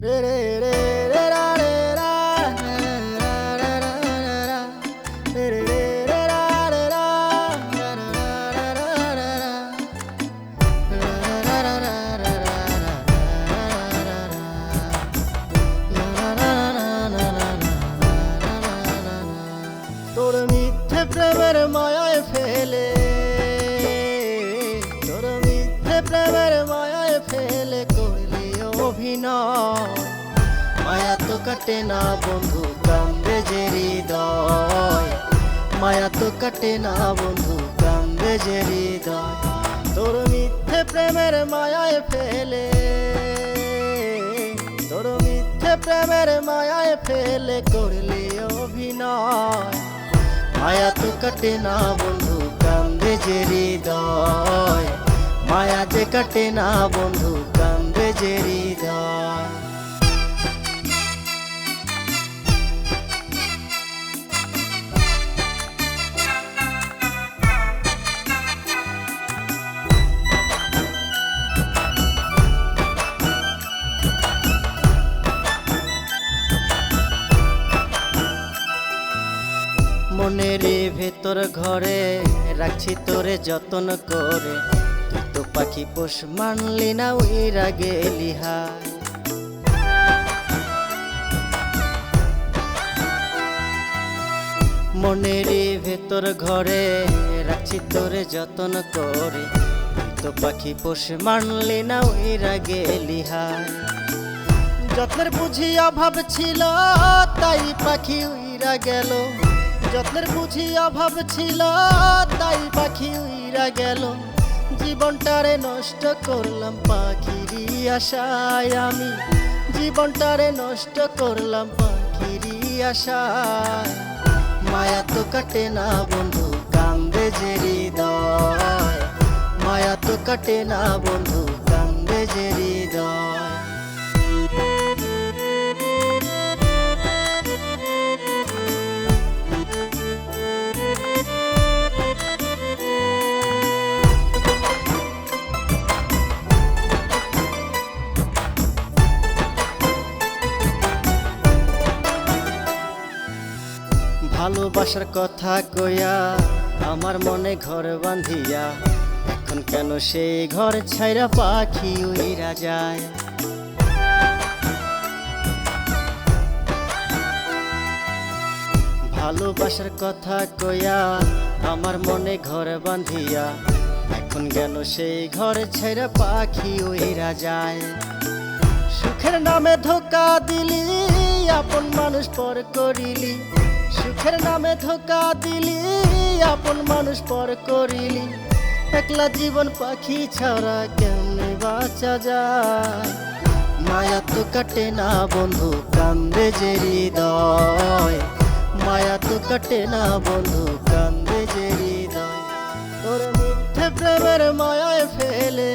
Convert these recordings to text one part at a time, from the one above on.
তোর মিথ্যে প্রেমের মায়ায় ফেলে তোর মিথ্যে প্রেমের মায়ায় ফেলে করলি মায়া তো কাটে না বন্ধু, কান্দে যে হৃদয়। মায়া তো কাটে না বন্ধু, কান্দে যে হৃদয়। তোর মিথ্যে প্রেমের মায়ায় ফেলে, তোর মিথ্যে প্রেমের মায়ায় ফেলে করলি অভিনয়। মায়া তো কাটে না বন্ধু, কান্দে যে হৃদয়। মায়া যে কাটে না বন্ধু, কান্দে যে হৃদয়। ভেতর ঘরে, রাখছি তোরে যতন করে। তুই তো পাখি পোষ মানলি না, উইরা গেলি হায়। মনের ভেতর ঘরে, রাখছি তোরে যতন করে। তুই তো পাখি পোষ মানলি না, উইরা গেলি হায়। যত্নের বুঝি অভাব ছিল, তাই পাখি উইরা গেল। যত্নের বুঝি অভাব ছিল, তাই পাখি উইরা গেল। জীবনটারে নষ্ট করলাম পাখিরই আশায় আমি। জীবনটারে নষ্ট করলাম পাখিরই আশায়। মায়া তো কাটে না বন্ধু, কান্দে যে হৃদয়। মায়া তো কাটে না বন্ধু, কান্দে যে হৃদয়। ভালোবাসার কথা কইয়া আমার মনে ঘর বাঁধিয়া, এখন কেন সেই ঘর ছাইরা পাখি উইরা যায়? ভালোবাসার কথা কইয়া আমার মনে ঘর বাঁধিয়া, এখন কেন সেই ঘর ছাইরা পাখি উইরা যায়? সুখের নামে ধোকা দিলি, আপন মানুষ পর করিলি সুখের নামে ধোকা দিলি, আপন মানুষ পর করিলি। একলা জীবন পাখি ছাড়া কেমনে বাঁচা যায়? মায়া তো কাটে না বন্ধু, কান্দে যে হৃদয়। মায়া তো কাটে না বন্ধু, কান্দে যে হৃদয়। তোর মিথ্যে প্রেমের মায়ায় ফেলে,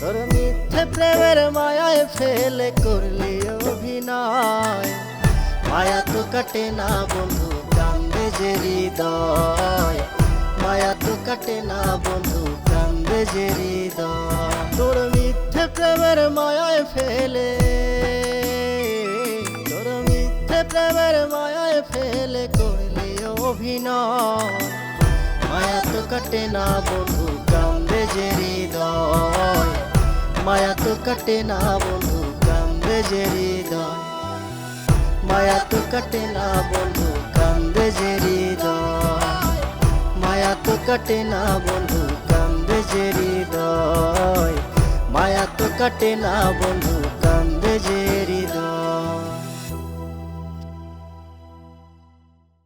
তোর মিথ্যে প্রেমের মায়ায় ফেলে করলি অভিনয় মায়া তো কাটে না বন্ধু, কান্দে যে হৃদয়। মায়া তো কাটে না বন্ধু, কান্দে যে হৃদয়। তোর মিথ্যে প্রেমের মায়ায় ফেলে, তোর মিথ্যে প্রেমের মায়ায় ফেলে করলি অভিনয়। মায়া তো কাটে না বন্ধু, কান্দে যে হৃদয়। মায়া তো কাটে না বন্ধু, কান্দে যে হৃদয়। মায়া তো কাটে না বন্ধু, কান্দে যে হৃদয়। মায়া তো কাটে না বন্ধু, কান্দে যে হৃদয়। মায়া তো কাটে না বন্ধু, কান্দে যে হৃদয়।